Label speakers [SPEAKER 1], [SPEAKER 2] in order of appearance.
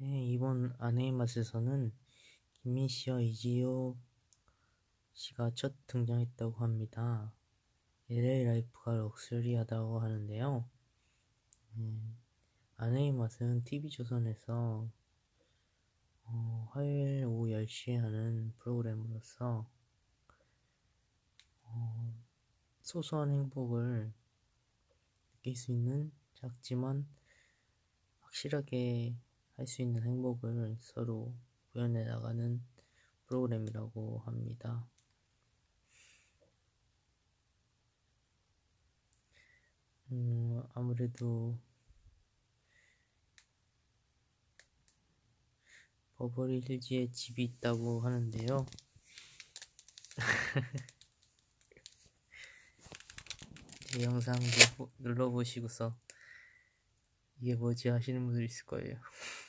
[SPEAKER 1] 네, 이번 아내의 맛에서는 김민 씨와 이지호 씨가 첫 등장했다고 합니다. LA 라이프가 럭셔리하다고 하는데요. 음, 아내의 맛은 TV조선에서 어, 화요일 오후 10시에 하는 프로그램으로서 어, 소소한 행복을 느낄 수 있는 작지만 확실하게 할 수 있는 행복을 서로 구현해 나가는 프로그램이라고 합니다. 음, 아무래도 버버리 힐즈에 집이 있다고 하는데요. 제 영상 눌러보시고서 이게 뭐지 하시는 분들 있을 거예요.